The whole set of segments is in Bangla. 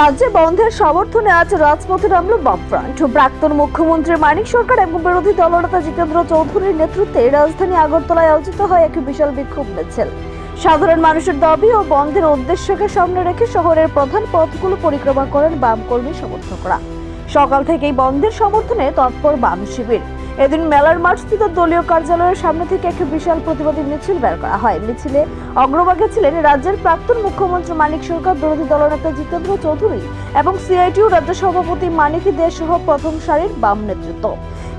রাজ্যে বন্ধের সমর্থনে আজ রাজপথে নামল বামফ্রন্ট প্রাক্তন মুখ্যমন্ত্রী মানিক সরকার এবং বিরোধী দলনেতা জিতেন্দ্র চৌধুরীর নেতৃত্বে রাজধানী আগরতলায় আয়োজিত হয় এক বিশাল বিক্ষোভ মিছিল। সাধারণ মানুষের দাবি ও বন্ধের উদ্দেশ্যকে সামনে রেখে শহরের প্রধান পথগুলো পরিক্রমা করেন বাম কর্মী সমর্থকরা। সকাল থেকেই বন্ধের সমর্থনে তৎপর বাম শিবির। এদিন মেলার মাঠস্থিত দলীয় কার্যালয়ের সামনে থেকে একটি বিশাল প্রতিবাদী মিছিল বের করা হয়। মিছিলে অগ্রভাগে ছিলেন রাজ্যের প্রাক্তন মুখ্যমন্ত্রী মানিক সরকার, বিরোধী দলনেতা জিতেন্দ্র চৌধুরী এবং সিআইটিউ রাজ্য সভাপতি মানিক দে সহ প্রথম সারির বাম নেতৃত্ব।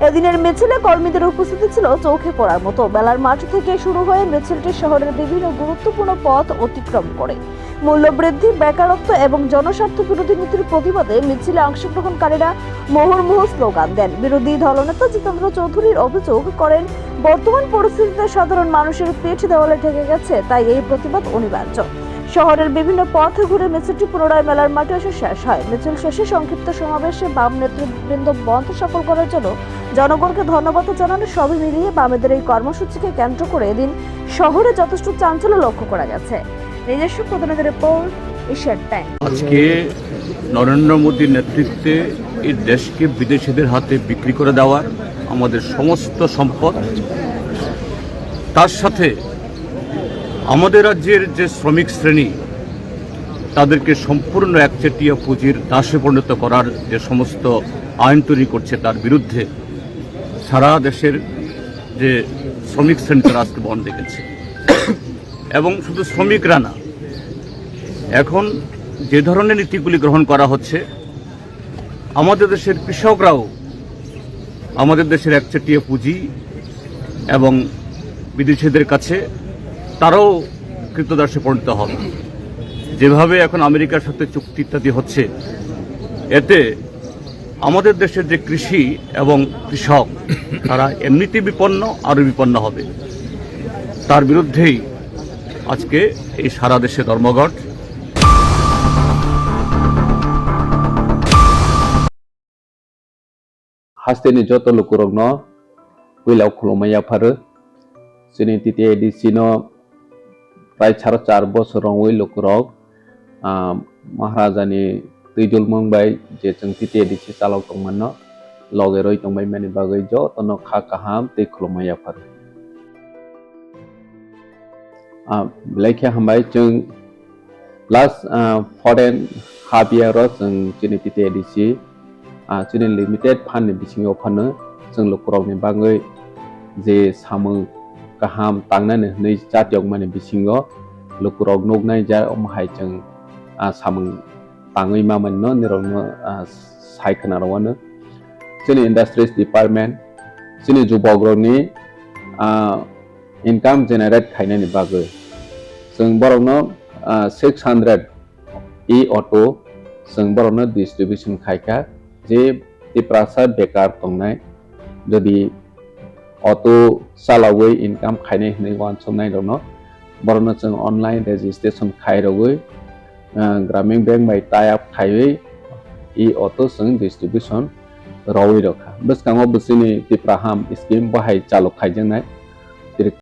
এদিনের মিছিলে কর্মীদের উপস্থিতি ছিল চোখে পড়ার মতো। বেলার মাঠ থেকে শুরু হয়ে মিছিলটি শহরের বিভিন্ন গুরুত্বপূর্ণ পথ অতিক্রম করে। মূল্যবৃদ্ধি, বেকারত্ব এবং জনস্বার্থ বিরোধী নীতির প্রতিবাদে মিছিলে অংশগ্রহণকারীরা মুহুর্মুহু স্লোগান দেন। বিরোধী দলনেতা জিতেন্দ্র চৌধুরীর অভিযোগ করেন, বর্তমান পরিস্থিতিতে সাধারণ মানুষের পিঠ দেওয়ালে ঠেকে গেছে, তাই এই প্রতিবাদ অনিবার্য। শহরের বিভিন্ন পথ ঘুরে মিছিলটি পুনরায় মেলার মাঠে এসে শেষ হয়। মিছিল শেষে সংক্ষিপ্ত সমাবেশে বাম নেতৃবৃন্দ বন্ধ সফল করার জন্য জনগণকে ধন্যবাদ জানানো। সবই মিলিয়ে বামেদের এই কর্মসূচিকে কেন্দ্র করে এদিন শহরে যথেষ্ট চাঞ্চল্য লক্ষ্য করা গেছে। নিজস্ব প্রতিনিধি রিপোর্ট এশিয়ার টাইম আজকে নরেন্দ্র মোদীর নেতৃত্বে এই দেশকে বিদেশিদের হাতে বিক্রি করে দেওয়ার আমাদের সমস্ত সম্পদ, তার সাথে আমাদের রাজ্যের যে শ্রমিক শ্রেণি, তাদেরকে সম্পূর্ণ একচেটিয়া পুঁজির দাসে পরিণত করার যে সমস্ত আইন তৈরি করছে তার বিরুদ্ধে সারা দেশের যে শ্রমিক শ্রেণি তারা আজকে বন্ধ দেখেছে। এবং শুধু শ্রমিকরা না, এখন যে ধরনের নীতিগুলি গ্রহণ করা হচ্ছে, আমাদের দেশের কৃষকরাও আমাদের দেশের একচেটিয়া পুঁজি এবং বিদেশিদের কাছে তারাও কৃতদাসে পরিণত হবে যেভাবে এখন আমেরিকার সাথে চুক্তি ইত্যাদি হচ্ছে, এতে আমাদের দেশের যে কৃষি এবং কৃষক, তারা এমনিতে বিপন্ন আরও বিপন্ন হবে। তার বিরুদ্ধেই আজকে এই সারা দেশে ধর্মঘট। হাস্তেনি যত লোক রগ্ন কইলাও খুলমাইয়া ফারো। চিনি তিতিয়া এডিসিন প্রায় সাড়ে চার বছর ওই লোক লোকরক মহারাজানি তৈজল মংবাই যে চং তিতিয়া এডিসি চালক তংমান লগে রই তংবাই মানে বাগৈ যতন খা কাহাম তৈ খুলমাইয়া ফারো। like a hambai chung last foreign harbor chung chini pite disi chini limited pan ni bisingo phan chung lokrok ni bangai ze samung kaham tangnane nei jatyok mani bisingo lokrok nognai ja omhai chung samung tangai ma man no nirong sai kana rawana chini industries department chini jubogro ni income generate खायनायनि बागै जों बरावनो सिक्स हान्ड्रेड इ अट' जों बरावनो डिस्ट्रिबिउसन खायखा जे टिप्रासा बेकार दंनाय जुदि अट' चालावै इनकाम खायनाय होननाय वानसनाय जों अनलाइन रेजिस्ट्रेसन खायरावै ग्रामीण बैंक बाय टाइप खायै इ अट' जों डिस्ट्रिबिउसन रावै रखा बसकाङाव बोसोरनि टिप्राहाम स्किम बाहाय चालक खायजेंनाय